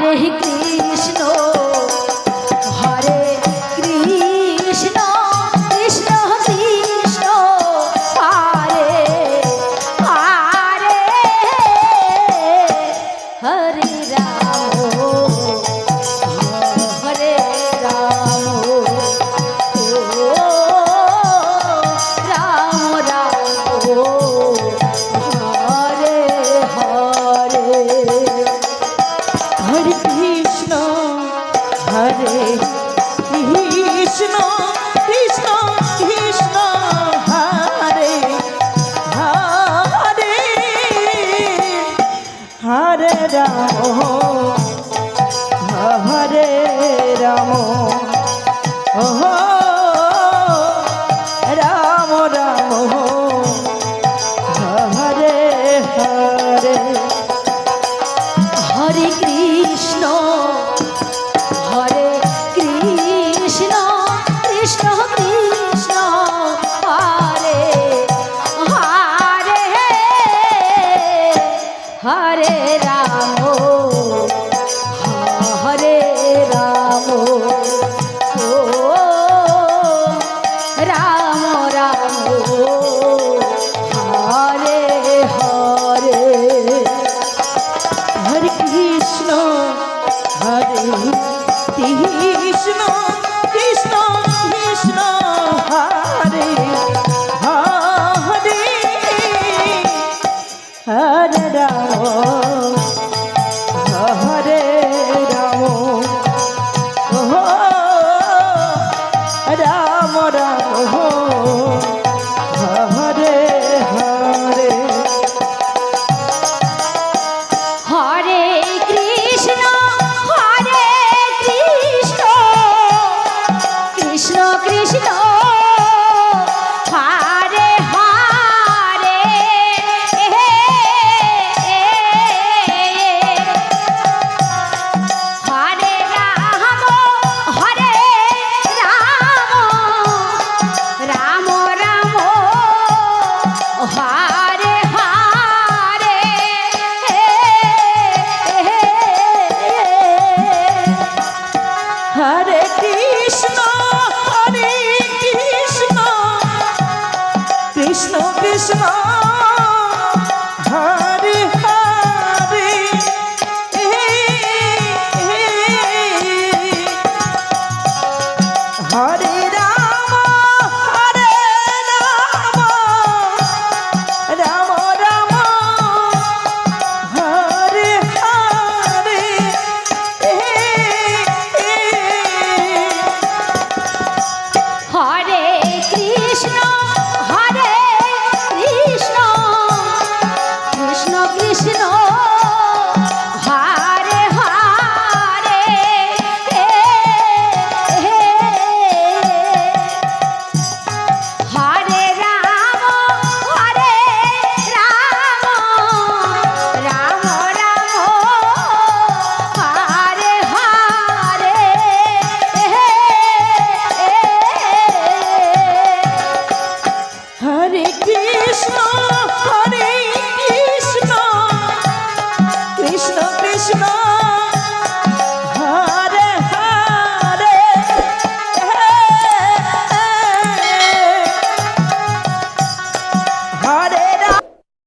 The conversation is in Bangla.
रे हरे হরে রাম হরে রাম ও রাম রাম হরে হরে। হরে কৃষ্ণ হরে কৃষ্ণ। কৃষ্ণ কৃষ্ণ। কৃষ্ণ হরে